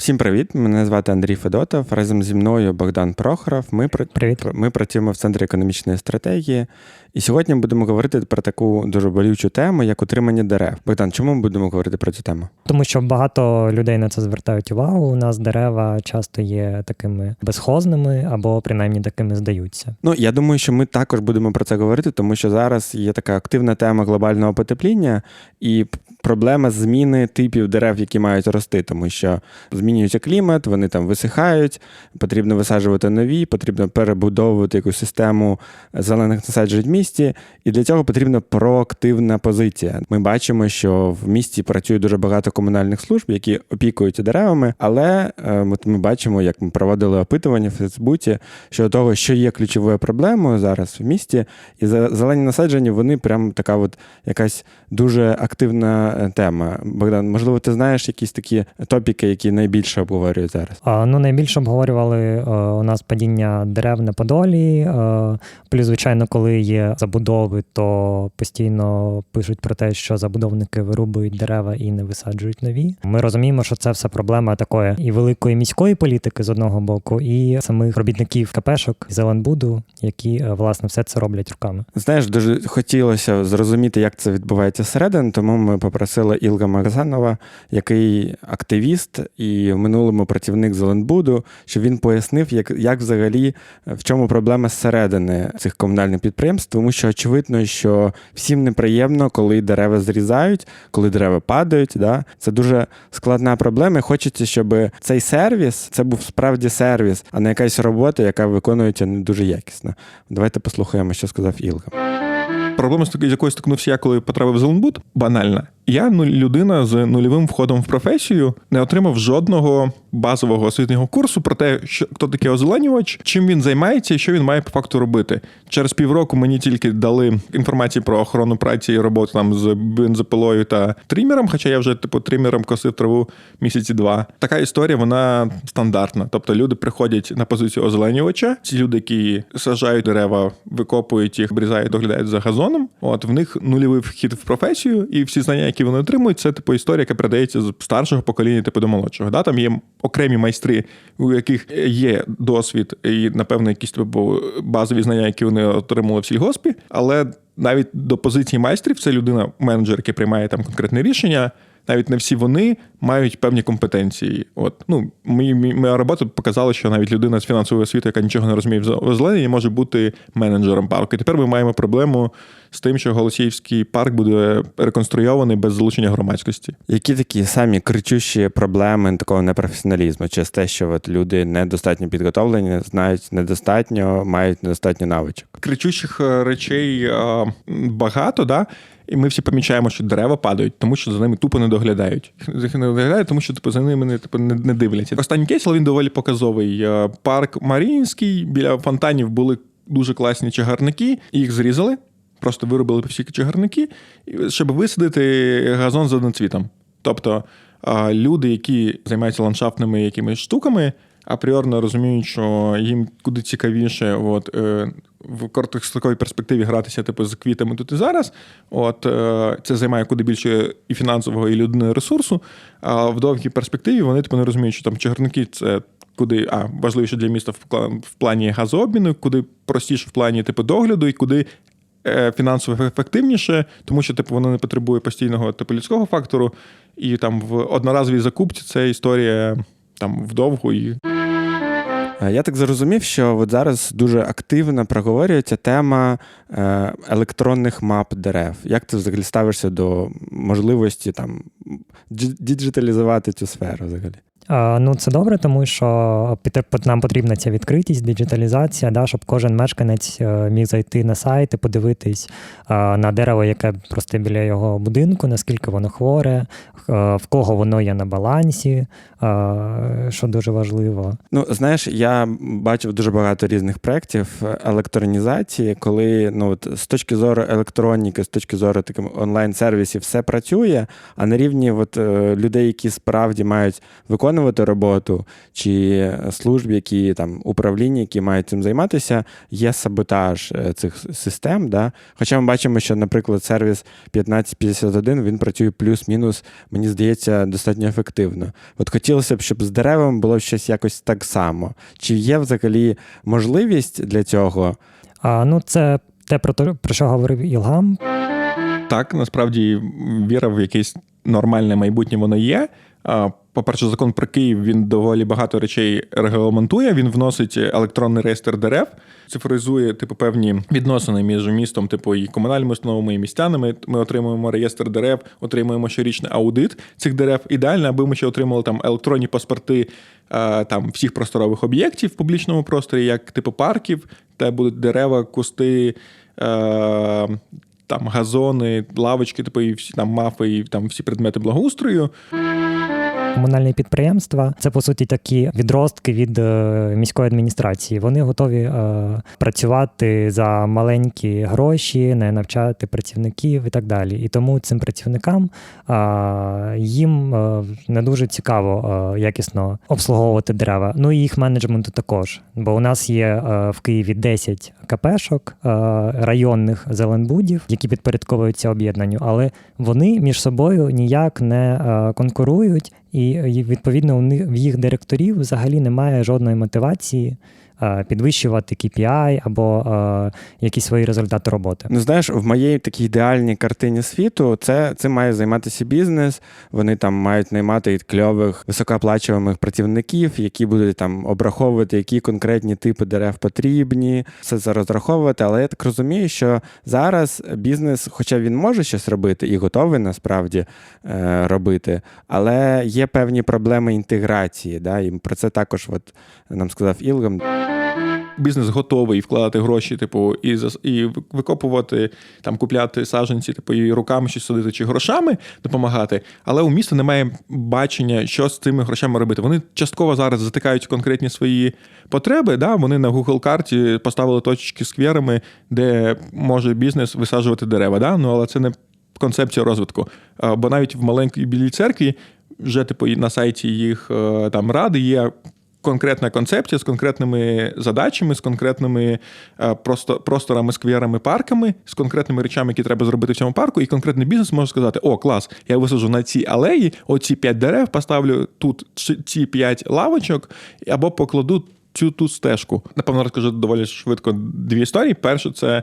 Всім привіт! Мене звати Андрій Федотов. Разом зі мною Богдан Прохоров. Ми Привіт. ми працюємо в центрі економічної стратегії. І сьогодні будемо говорити про таку дуже болючу тему, як утримання дерев. Богдан, чому ми будемо говорити про цю тему? Тому що багато людей на це звертають увагу. У нас дерева часто є такими безхозними або принаймні такими здаються. Ну я думаю, що ми також будемо про це говорити, тому що зараз є така активна тема глобального потепління і проблема зміни типів дерев, які мають рости, тому що змінюється клімат, вони там висихають, потрібно висаджувати нові, потрібно перебудовувати якусь систему зелених насаджень в місті, і для цього потрібна проактивна позиція. Ми бачимо, що в місті працює дуже багато комунальних служб, які опікуються деревами, але е, от ми бачимо, як ми проводили опитування в Фейсбуці щодо того, що є ключовою проблемою зараз в місті, і зелені насадження вони прям така, от якась дуже активна е, тема. Богдан, можливо, ти знаєш якісь такі топіки, які найбільше обговорюють зараз? А, Ну найбільше обговорювали а, е, у нас падіння дерев на Подолі. А, плюс, звичайно, коли є забудови, то постійно пишуть про те, що забудовники вирубують дерева і не висаджують нові. Ми розуміємо, що це все проблема такої і великої міської політики з одного боку, і самих робітників КПшок Зеленбуду, які е, власне все це роблять руками. Знаєш, дуже хотілося зрозуміти, як це відбувається всередині, тому ми попросили Ілга Магазанова, який активіст і в минулому працівник Зеленбуду, щоб він пояснив, як як взагалі в чому проблема зсередини цих комунальних підприємств, тому що очевидно, що всім неприємно, коли дерева зрізають, коли дерева падають. Да? Це дуже складна проблема. Хочеться, щоб цей сервіс це був справді сервіс, а не якась робота, яка виконується не дуже якісно. Давайте послухаємо, що сказав Ілга. Проблема, з якою стикнувся я, коли потрапив в Зеленбуд, банальна. Я ну, людина з нульовим входом в професію не отримав жодного базового освітнього курсу про те, що хто такий озеленювач, чим він займається і що він має по факту робити. Через півроку мені тільки дали інформацію про охорону праці і роботу там з бензопилою та трімером, хоча я вже типу трімером косив траву місяці два. Така історія, вона стандартна. Тобто люди приходять на позицію озеленювача. Ці люди, які сажають дерева, викопують їх, обрізають, доглядають за газоном. От в них нульовий вхід в професію, і всі знання, які вони отримують, це типу історія, яка передається з старшого покоління, типу до молодшого. Да? Там є окремі майстри, у яких є досвід і, напевно, якісь типу, базові знання, які вони отримали в сільгоспі, але навіть до позиції майстрів це людина, менеджер, який приймає там конкретне рішення. Навіть не всі вони мають певні компетенції. От ну моя робота показала, що навіть людина з фінансової освіти, яка нічого не розуміє в озелененні, може бути менеджером парку. І тепер ми маємо проблему з тим, що Голосіївський парк буде реконструйований без залучення громадськості. Які такі самі кричущі проблеми такого непрофесіоналізму? Через те, що от люди недостатньо підготовлені, знають недостатньо, мають недостатньо навичок? Кричущих е, речей а, багато, да. І ми всі помічаємо, що дерева падають, тому що за ними тупо не доглядають. Не доглядають, тому що типу, за ними не типу, не, не дивляться. Останній кейс, але він доволі показовий. Е, парк Маріїнський біля фонтанів були дуже класні чагарники, їх зрізали просто виробили всі чагарники, щоб висадити газон з одноцвітом. Тобто люди, які займаються ландшафтними якимись штуками, апріорно розуміють, що їм куди цікавіше от, е, в короткостроковій перспективі гратися типу, з квітами тут і зараз. От, е, Це займає куди більше і фінансового, і людини ресурсу. А в довгій перспективі вони типу, не розуміють, що там чагарники це. Куди а важливіше для міста в плані газообміну, куди простіше в плані типу догляду, і куди Е, фінансово ефективніше, тому що типу воно не потребує постійного типу людського фактору. І там в одноразовій закупці це історія там вдовгу і. Е, я так зрозумів, що от зараз дуже активно проговорюється тема е, електронних мап дерев. Як ти взагалі ставишся до можливості там діджиталізувати цю сферу взагалі? Ну, це добре, тому що нам потрібна ця відкритість, диджиталізація, да, щоб кожен мешканець е, міг зайти на сайт і подивитись на дерево, яке просто біля його будинку, наскільки воно хворе, е, в кого воно є на балансі, що дуже важливо. Ну, знаєш, я бачив дуже багато різних проєктів електронізації, коли ну, от, з точки зору електроніки, з точки зору таких онлайн-сервісів, все працює, а на рівні от, е, людей, які справді мають виконувати виконувати роботу, чи служб, які там управління, які мають цим займатися, є саботаж е, цих систем. Да? Хоча ми бачимо, що, наприклад, сервіс 1551 він працює плюс-мінус, мені здається, достатньо ефективно. От хотілося б, щоб з деревами було щось якось так само. Чи є взагалі можливість для цього? А, ну, це те, про, то, про що говорив Ілгам. Так, насправді віра в якесь нормальне майбутнє воно є. По-перше, закон про Київ він доволі багато речей регламентує. Він вносить електронний реєстр дерев, цифризує типу певні відносини між містом, типу і комунальними установами, і містянами. Ми отримуємо реєстр дерев, отримуємо щорічний аудит цих дерев. Ідеально, аби ми ще отримали там електронні паспорти е, там всіх просторових об'єктів в публічному просторі, як типу парків, де будуть дерева, кусти. Е, там газони, лавочки, типу, і всі там мафи, і там всі предмети благоустрою. Комунальні підприємства це по суті такі відростки від е, міської адміністрації. Вони готові е, працювати за маленькі гроші, не навчати працівників і так далі. І тому цим працівникам е, їм е, не дуже цікаво е, якісно обслуговувати дерева. Ну і їх менеджменту також. Бо у нас є е, в Києві 10 КПшок районних зеленбудів, які підпорядковуються об'єднанню, але вони між собою ніяк не конкурують, і і, відповідно у них в їх директорів взагалі немає жодної мотивації е, підвищувати KPI або е, якісь свої результати роботи. Ну, знаєш, в моїй такій ідеальній картині світу це цим має займатися бізнес. Вони там мають наймати кльових високооплачуваних працівників, які будуть там обраховувати, які конкретні типи дерев потрібні, все це розраховувати. Але я так розумію, що зараз бізнес, хоча він може щось робити і готовий насправді е, робити, але є певні проблеми інтеграції. Да? І про це також от, нам сказав Ілгам. Бізнес готовий вкладати гроші, типу, і і викопувати, там купляти саджанці, типу, і руками щось садити чи грошами допомагати. Але у міста немає бачення, що з цими грошами робити. Вони частково зараз затикають конкретні свої потреби. Да? Вони на Google карті поставили точки скверами, де може бізнес висаджувати дерева. Да? Ну але це не концепція розвитку. Бо навіть в маленькій білій церкві вже типу на сайті їх е, там ради є конкретна концепція з конкретними задачами, з конкретними е, просто, просторами, скверами, парками, з конкретними речами, які треба зробити в цьому парку, і конкретний бізнес може сказати: О, клас, я висаджу на цій алеї оці п'ять дерев, поставлю тут ці- п'ять лавочок, або покладу цю ту стежку. Напевно, розкажу доволі швидко дві історії. Перше, це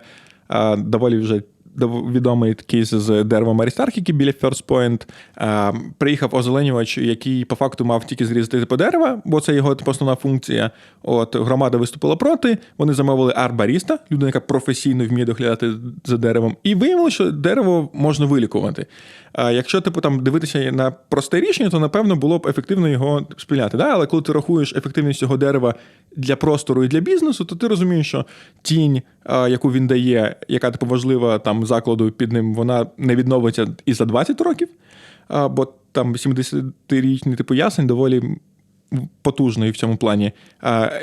е, доволі вже відомий кейс з деревом Арістарх, який біля First Point. Е, приїхав озеленювач, який по факту мав тільки зрізати типу дерева, бо це його типу, основна функція. От громада виступила проти. Вони замовили арбаріста, людина, яка професійно вміє доглядати за деревом, і виявилося, що дерево можна вилікувати. А якщо типу там дивитися на просте рішення, то напевно було б ефективно його спиляти. Да? Але коли ти рахуєш ефективність цього дерева для простору і для бізнесу, то ти розумієш, що тінь, а, яку він дає, яка типу важлива там закладу під ним, вона не відновиться і за 20 років. Бо там 70-річний типу ясень доволі потужний в цьому плані.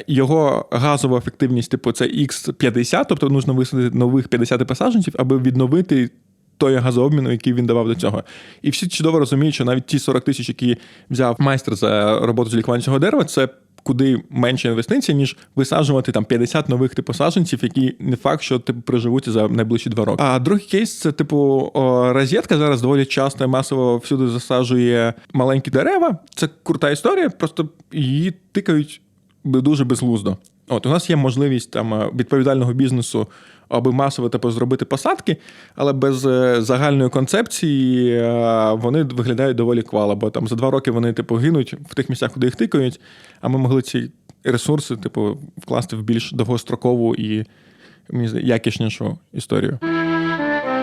Його газова ефективність, типу, це X50, тобто потрібно висадити нових 50 посадженців, аби відновити той газообміну, який він давав до цього. І всі чудово розуміють, що навіть ті 40 тисяч, які взяв майстер за роботу з лікування цього дерева, це куди менше інвестицій, ніж висаджувати там 50 нових типу саджанців, які не факт, що типу приживуть за найближчі два роки. А другий кейс це типу розетка зараз доволі часто і масово всюди засаджує маленькі дерева. Це крута історія, просто її тикають дуже безглуздо. От у нас є можливість там е, відповідального бізнесу, аби масово типу, зробити посадки, але без е, загальної концепції е, вони виглядають доволі квало, бо там за два роки вони типу гинуть в тих місцях, куди їх тикають. А ми могли ці ресурси, типу, вкласти в більш довгострокову і якіснішу історію.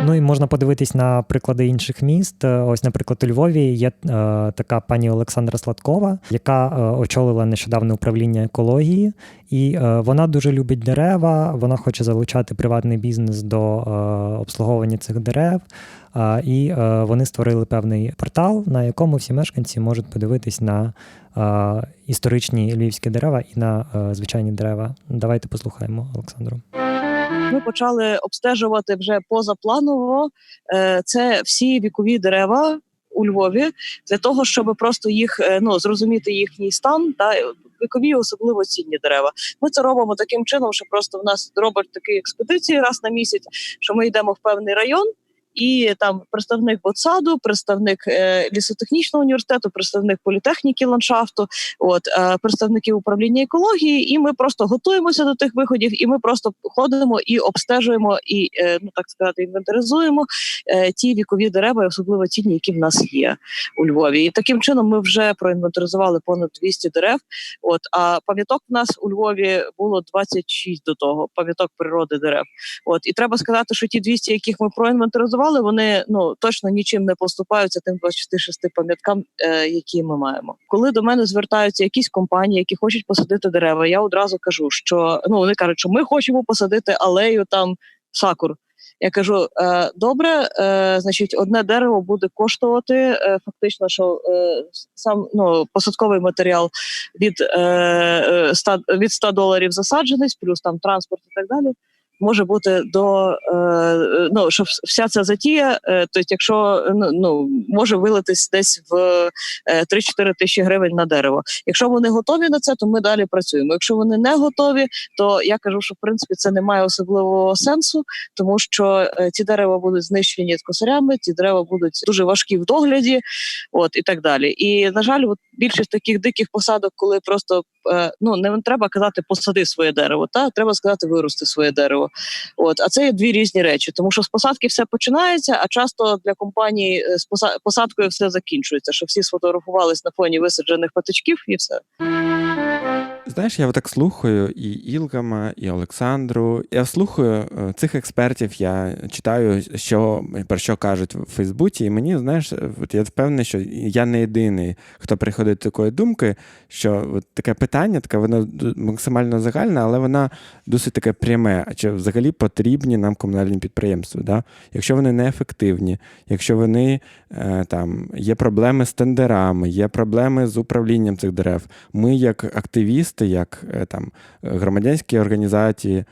Ну і можна подивитись на приклади інших міст. Е, Ось, наприклад, у Львові є е, така пані Олександра Сладкова, яка е, очолила нещодавно управління екології, і е, вона дуже любить дерева. Вона хоче залучати приватний бізнес до е, обслуговування цих дерев. Е, і вони створили певний портал, на якому всі мешканці можуть подивитись на історичні львівські дерева і на звичайні дерева. Давайте послухаємо Олександру. Ми почали обстежувати вже позапланово. Е, Це всі вікові дерева у Львові для того, щоб просто їх е, ну зрозуміти їхній стан та вікові особливо цінні дерева. Ми це робимо таким чином, що просто в нас робить такі експедиції раз на місяць, що ми йдемо в певний район. І там представник ботсаду, представник е, лісотехнічного університету, представник політехніки ландшафту, от е, представники управління екології, і ми просто готуємося до тих виходів, і ми просто ходимо і обстежуємо, і е, ну так сказати, інвентаризуємо ті вікові дерева, особливо цінні, які в нас є у Львові. І таким чином ми вже проінвентаризували понад 200 дерев. От а пам'яток в нас у Львові було 26 до того. Пам'яток природи дерев. От і треба сказати, що ті 200, яких ми проінвентаризували, вони ну точно нічим не поступаються тим 26 пам'яткам, е, які ми маємо. Коли до мене звертаються якісь компанії, які хочуть посадити дерева, я одразу кажу, що ну вони кажуть, що ми хочемо посадити алею там сакур. Я кажу: е, добре, е, значить, одне дерево буде коштувати е, фактично, що е, сам ну посадковий матеріал від, е, е, 100, від 100 доларів засадженість, плюс там транспорт і так далі. Може бути до е, е, ну, що вся ця затія, е, тобто, якщо ну, ну може вилитись десь в е, 3-4 тисячі гривень на дерево. Якщо вони готові на це, то ми далі працюємо. Якщо вони не готові, то я кажу, що в принципі це не має особливого сенсу, тому що е, ці дерева будуть знищені косарями, ці дерева будуть дуже важкі в догляді, от і так далі. І на жаль, от більшість таких диких посадок, коли просто е, ну не треба казати посади своє дерево, та треба сказати вирости своє дерево. От, а це є дві різні речі, тому що з посадки все починається, а часто для компаній е, з поса- посадкою все закінчується, що всі сфотографувались на фоні висаджених патичків і все. Знаєш, я так слухаю і Ілгама, і Олександру. Я слухаю е, цих експертів, я читаю, що про що кажуть в Фейсбуці, і мені, знаєш, от я впевнений, що я не єдиний, хто приходить до такої думки, що от таке питання, таке воно максимально загальне, але воно досить таке пряме. А чи взагалі потрібні нам комунальні підприємства? Да? Якщо вони неефективні, якщо вони е, там є проблеми з тендерами, є проблеми з управлінням цих дерев, ми, як активісти, як е, там громадянські організації, е,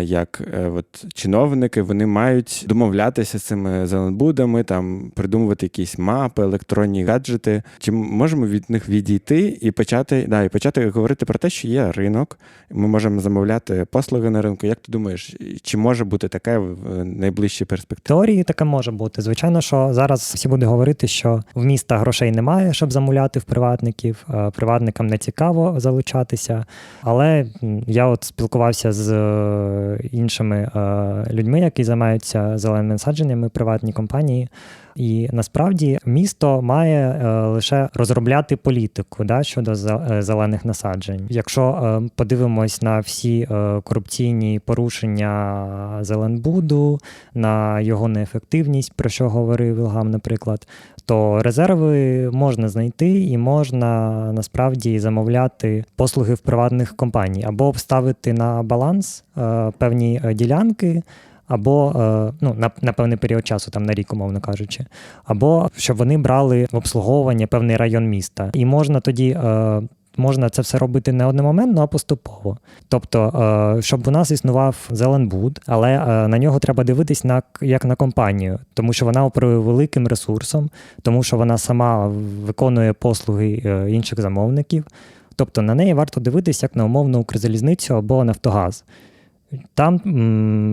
як е, от, чиновники, вони мають домовлятися з цими зеленбудами, там придумувати якісь мапи, електронні гаджети. Чи можемо від них відійти і почати, да, і почати говорити про те, що є ринок, ми можемо замовляти послуги на ринку. Як ти думаєш, чи може бути таке в найближчій перспективі? теорії таке може бути. Звичайно, що зараз всі будуть говорити, що в міста грошей немає, щоб замовляти в приватників. е, Приватникам не цікаво залучатися. Але я от спілкувався з е, іншими е, людьми, які займаються зеленими насадженнями, приватні компанії. І насправді місто має е, лише розробляти політику да, щодо е, зелених насаджень. Якщо е, подивимось на всі корупційні порушення Зеленбуду, на його неефективність, про що говорив Ілгам, наприклад, то резерви можна знайти і можна насправді замовляти послуги в приватних компаній або вставити на баланс певні ділянки. Або е, ну, на, на певний період часу, там на рік, умовно кажучи, або щоб вони брали в обслуговування певний район міста. І можна тоді е, можна це все робити не одномоментно, а поступово. Тобто, е, щоб у нас існував Зеленбуд, але на нього треба дивитись на як на компанію, тому що вона оперує великим ресурсом, тому що вона сама виконує послуги інших замовників. Тобто на неї варто дивитись як на умовну Укрзалізницю або Нафтогаз. Там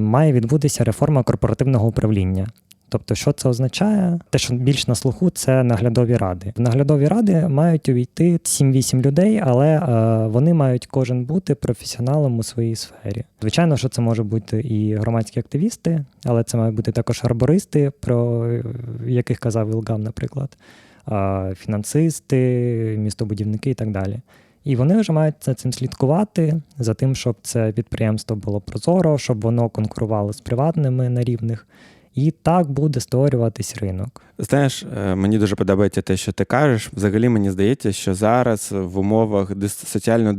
має відбутися реформа корпоративного управління. Тобто, що це означає? Те, що більш на слуху, це наглядові ради. В наглядові ради мають увійти 7-8 людей, але е, вони мають кожен бути професіоналом у своїй сфері. Звичайно, що це може бути і громадські активісти, але це мають бути також арбористи, про е, яких казав Ілгам, наприклад, е, фінансисти, містобудівники і так далі. І вони вже мають за цим слідкувати, за тим, щоб це підприємство було прозоро, щоб воно конкурувало з приватними на рівних. І так буде створюватись ринок. Знаєш, е, мені дуже подобається те, що ти кажеш. Взагалі мені здається, що зараз в умовах соціального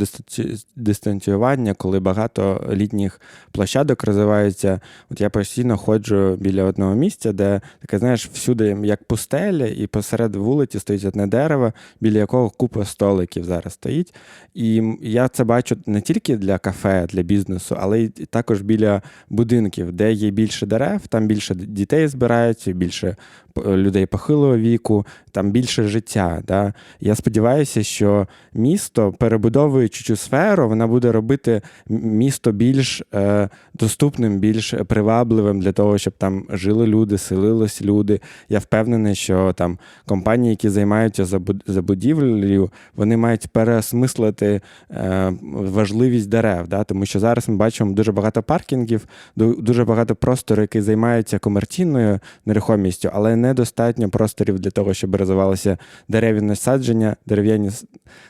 дистанціювання, коли багато літніх площадок розвиваються, от я постійно ходжу біля одного місця, де таке, знаєш, всюди як пустеля, і посеред вулиці стоїть одне дерево, біля якого купа столиків зараз стоїть. І я це бачу не тільки для кафе, для бізнесу, але й також біля будинків, де є більше дерев, там більше дітей збираються, більше п- людей похилого віку, там більше життя. Да? Я сподіваюся, що місто, перебудовуючи цю сферу, вона буде робити місто більш е, доступним, більш привабливим для того, щоб там жили люди, селились люди. Я впевнений, що там компанії, які займаються забуд- забудівлею, вони мають переосмислити е, важливість дерев. Да? Тому що зараз ми бачимо дуже багато паркінгів, дуже багато простору, які займаються комерційною нерухомістю, але недостатньо просторів для того, щоб розвивалися дерев'яні насадження, дерев'яні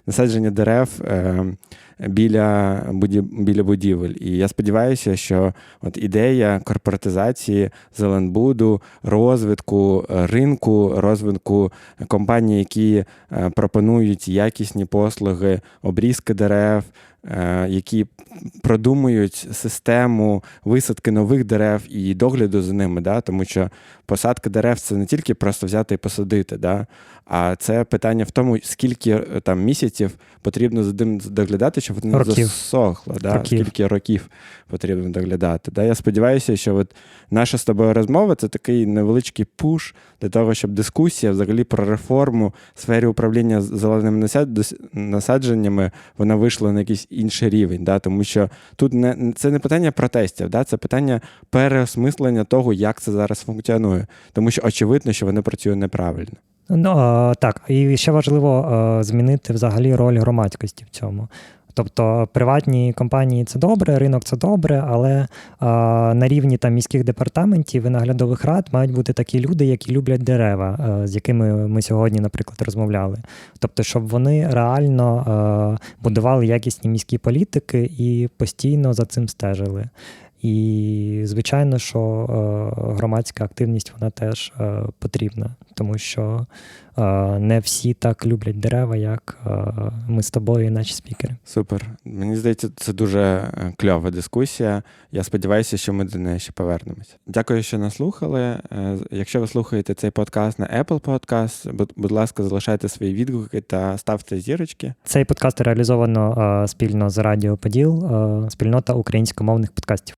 насадження дерев. Е, Біля, буді, біля будівель. І я сподіваюся, що от ідея корпоратизації Зеленбуду, розвитку е, ринку, розвитку компаній, які е, пропонують якісні послуги, обрізки дерев, е, які продумують систему висадки нових дерев і догляду за ними. Да? Тому що посадка дерев це не тільки просто взяти і посадити, да? А це питання в тому, скільки е, там місяців потрібно за ним доглядати, щоб воно не Років. засохло. Да? Років. Скільки років потрібно доглядати. Да? Я сподіваюся, що от наша з тобою розмова це такий невеличкий пуш для того, щоб дискусія взагалі про реформу в сфері управління зеленими насадженнями вона вийшла на якийсь інший рівень. Да? Тому що тут не це не питання протестів, да? це питання переосмислення того, як це зараз функціонує. Тому що очевидно, що воно працює неправильно. Ну так, і ще важливо е, змінити взагалі роль громадськості в цьому. Тобто приватні компанії це добре, ринок це добре, але е, на рівні там міських департаментів і наглядових рад мають бути такі люди, які люблять дерева, е, з якими ми сьогодні, наприклад, розмовляли. Тобто, щоб вони реально е, будували якісні міські політики і постійно за цим стежили. І звичайно, що е, громадська активність вона теж е, потрібна, тому що е, не всі так люблять дерева, як ми з тобою, і наші спікери. Супер. Мені здається, це дуже кльова дискусія. Я сподіваюся, що ми до неї ще повернемося. Дякую, що нас слухали. Якщо ви слухаєте цей подкаст на Apple Podcast, будь- ласка, залишайте свої відгуки та ставте зірочки. Цей подкаст реалізовано спільно з Радіо Поділ, спільнота українськомовних подкастів.